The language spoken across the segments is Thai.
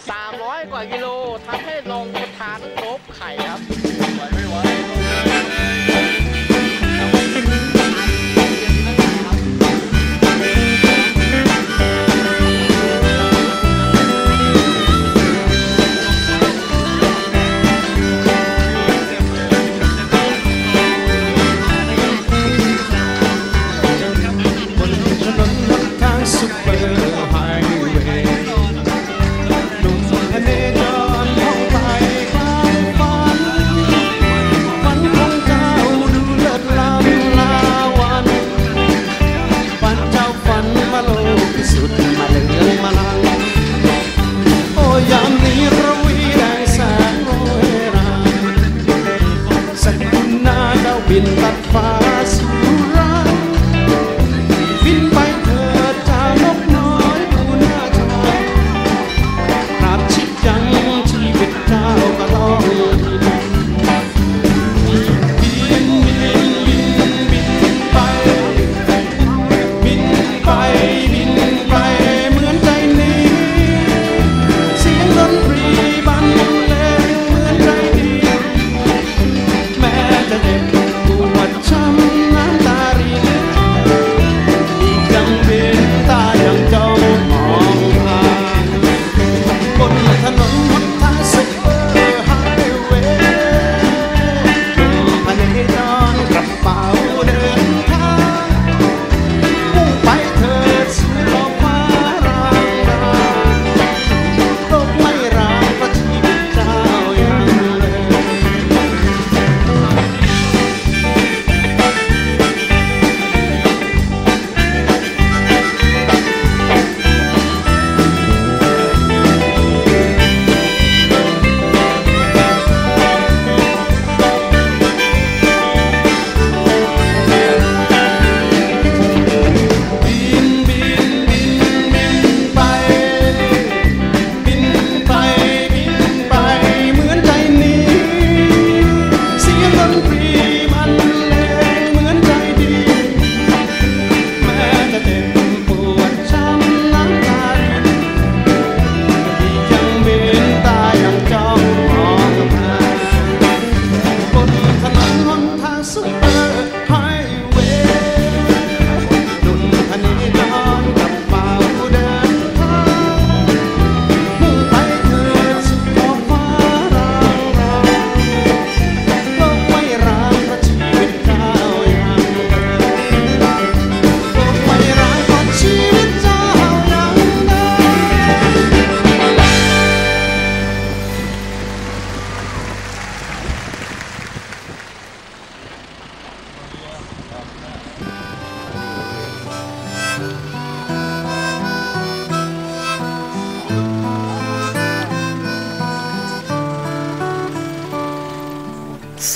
300 กว่ากิโลทำให้ลงทานลบไข่ครับ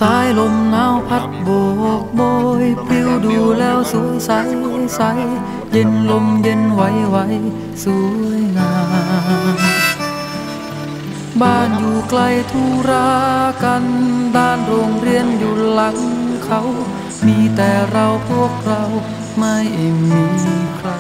สายลมหนาวพัดโบกโบยปลิวดูแล้วสวยใสใส เย็นลมเย็นไหวไหวสวยงาม บ้านอยู่ไกลทุรากันด้านโรงเรียนอยู่หลังเขา มีแต่เราพวกเราไม่มีใคร